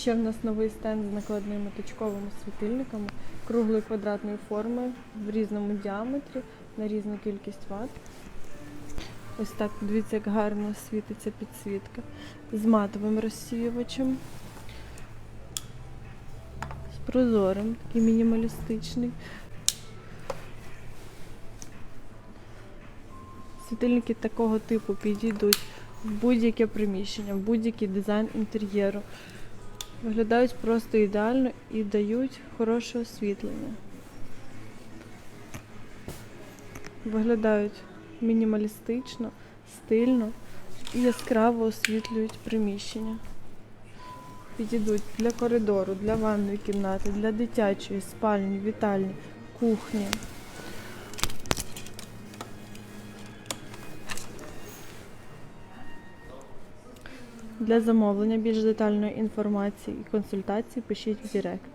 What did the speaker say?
ще в нас новий стенд з накладними точковими світильниками круглої квадратної форми в різному діаметрі на різну кількість ватт. Ось так, дивіться, як гарно світиться підсвітка з матовим розсіювачем. З прозорим, такий мінімалістичний. Світильники такого типу підійдуть в будь-яке приміщення, в будь-який дизайн інтер'єру. Виглядають просто ідеально і дають хороше освітлення. Виглядають мінімалістично, стильно і яскраво освітлюють приміщення. Підійдуть для коридору, для ванної кімнати, для дитячої, спальні, вітальні, кухні. Для замовлення більш детальної інформації і консультацій пишіть в Директ.